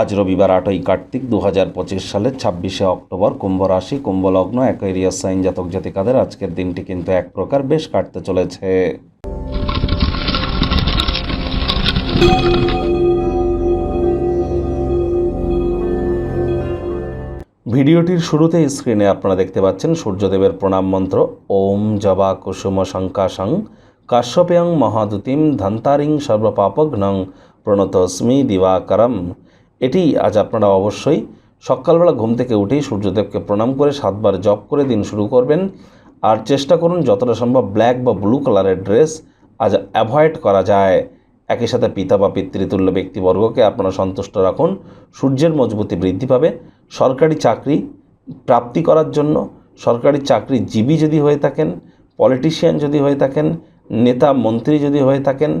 আজ রবিবার আটই কার্তিক দু হাজার পঁচিশ সালের ছাব্বিশে অক্টোবর কুম্ভ রাশি, কুম্ভ লগ্ন অ্যাকোয়ারিয়াস সাইন জাতক জাতিকাদের আজকের দিনটি কিন্তু এক প্রকার বেশ কাটতে চলেছে। ভিডিওটির শুরুতে স্ক্রিনে আপনারা দেখতে পাচ্ছেন সূর্যদেবের প্রণাম মন্ত্র, ওম জবা কুসুম শঙ্কাশং কাশ্যপেয়ং মহাদুতিম ধন্তারিং সর্বপাপঘ্নং প্রণতস্মি দিবাকরম। এটি আজ আপনারা অবশ্যই সকালবেলা ঘুম থেকে উঠেই সূর্যদেবকে প্রণাম করে সাতবার জপ করে দিন শুরু করবেন। আর চেষ্টা করুন যতটা সম্ভব ব্ল্যাক বা ব্লু কালারের ড্রেস আজ অ্যাভয়েড করা যায়। একই সাথে পিতা বা পিতৃতুল্য ব্যক্তিবর্গকে আপনারা সন্তুষ্ট রাখুন। সূর্যের মজবুতি বৃদ্ধি পাবে। সরকারি চাকরি প্রাপ্তি করার জন্য সরকারি চাকরিজীবী যদি হয়ে থাকেন, পলিটিশিয়ান যদি হয়ে থাকেন, নেতা, মন্ত্রী যদি হয়ে থাকেন,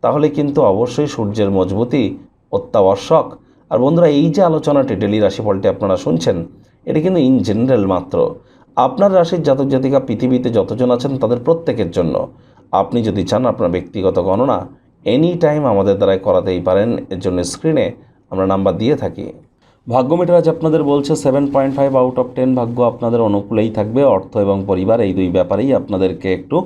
তাহলে কিন্তু অবশ্যই সূর্যের মজবুতি অত্যাবশ্যক। আর বন্ধুরা, এই যে আলোচনাটি ডেলি রাশিফলটি আপনারা শুনছেন, এটা কিন্তু ইন জেনারেল মাত্র। আপনার রাশির জাতক জাতিকা পৃথিবীতে যতজন আছেন তাদের প্রত্যেকের জন্য। আপনি যদি চান আপনার ব্যক্তিগত গণনা এনি টাইম আমাদের দ্বারাই করাতেই পারেন, এর জন্য স্ক্রিনে আমরা নাম্বার দিয়ে থাকি। ভাগ্য মিটার আজ আপনাদের বলছে seven point five out of ten ভাগ্য আপনাদের অনুকূলেই থাকবে, অর্থ এবং পরিবার, এই দুই ব্যাপারেই আপনাদেরকে একটু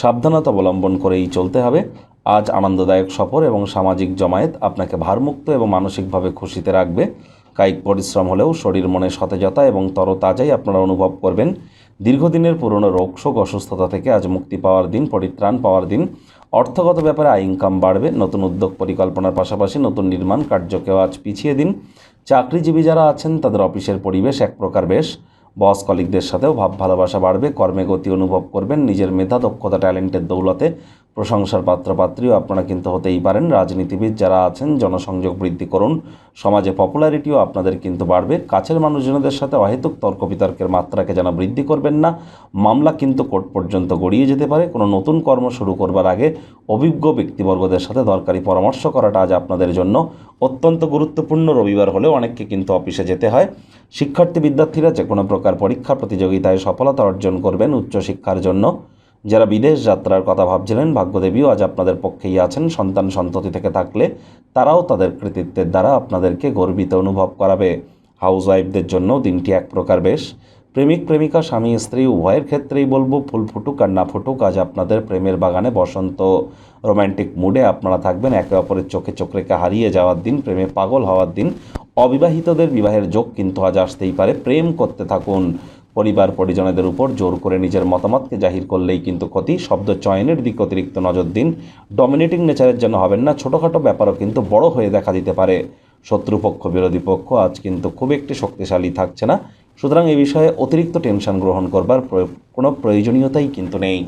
সাবধানতা অবলম্বন করেই চলতে হবে। আজ আনন্দদায়ক সফর এবং সামাজিক জমায়েত আপনাকে ভারমুক্ত এবং মানসিকভাবে খুশিতে রাখবে। কায়িক পরিশ্রম হলেও শরীর মনে সতেজতা এবং তরতাজাই আপনারা অনুভব করবেন। দীর্ঘদিনের পুরনো রোগ শোক অসুস্থতা থেকে আজ মুক্তি পাওয়ার দিন, পরিত্রাণ পাওয়ার দিন। অর্থগত ব্যাপারে আয়, ইনকাম বাড়বে। নতুন উদ্যোগ পরিকল্পনার পাশাপাশি নতুন নির্মাণ কার্যকেও আজ পিছিয়ে দিন। চাকরিজীবী যারা আছেন, তাদের অফিসের পরিবেশ এক প্রকার বেশ। বস কলিকদের সাথেও ভাব ভালোবাসা বাড়বে। কর্মে গতি অনুভব করবেন। নিজের মেধা, দক্ষতা, ট্যালেন্টের দৌলতে প্রশংসার পাত্রপাত্রীও আপনারা কিন্তু হতেই পারেন। রাজনীতিবিদ যারা আছেন, জনসংযোগ বৃদ্ধি করুন। সমাজে পপুলারিটিও আপনাদের কিন্তু বাড়বে। কাছের মানুষজনদের সাথে অহেতুক তর্ক বিতর্কের মাত্রাকে যেন বৃদ্ধি করবেন না। মামলা কিন্তু কোর্ট পর্যন্ত গড়িয়ে যেতে পারে। কোনো নতুন কর্ম শুরু করবার আগে অভিজ্ঞ ব্যক্তিবর্গদের সাথে দরকারি পরামর্শ করাটা আজ আপনাদের জন্য অত্যন্ত গুরুত্বপূর্ণ। রবিবার হলেও অনেককে কিন্তু অফিসে যেতে হয়। শিক্ষার্থী বিদ্যার্থীরা যে কোনো প্রকার পরীক্ষা প্রতিযোগিতায় সফলতা অর্জন করবেন উচ্চশিক্ষার জন্য। যারা বিদেশ যাত্রার কথা ভাবছিলেন, ভাগ্যদেবীও আজ আপনাদের পক্ষেই আছেন। সন্তান সন্ততি থেকে থাকলে তারাও তাদের কৃতিত্বের দ্বারা আপনাদেরকে গর্বিত অনুভব করাবে। হাউস ওয়াইফদের জন্য দিনটি এক প্রকার বেশ। প্রেমিক, প্রেমিকা, স্বামী, স্ত্রী, উভয়ের ক্ষেত্রেই বলব, ফুল ফুটুক আর না ফুটুক, আজ আপনাদের প্রেমের বাগানে বসন্ত। রোম্যান্টিক মুডে আপনারা থাকবেন, একে অপরের চোখে চোখ রেখে হারিয়ে যাওয়ার দিন, প্রেমে পাগল হওয়ার দিন। অবিবাহিতদের বিবাহের যোগ কিন্তু আজ আসতেই পারে। প্রেম করতে থাকুন। পরিবার পরিজনদের উপর জোর করে নিজের মতামতকে জাহির করলেই কিন্তু ক্ষতি। শব্দ চয়নের দিক অতিরিক্ত নজর দিন। ডমিনেটিং নেচারের জন্য হবেন না। ছোটোখাটো ব্যাপারও কিন্তু বড় হয়ে দেখা দিতে পারে। শত্রুপক্ষ, বিরোধী পক্ষ আজ কিন্তু খুব একটি শক্তিশালী থাকছে না। সুতরাং এ বিষয়ে অতিরিক্ত টেনশন গ্রহণ করবার কোনো প্রয়োজনীয়তাই কিন্তু নেই।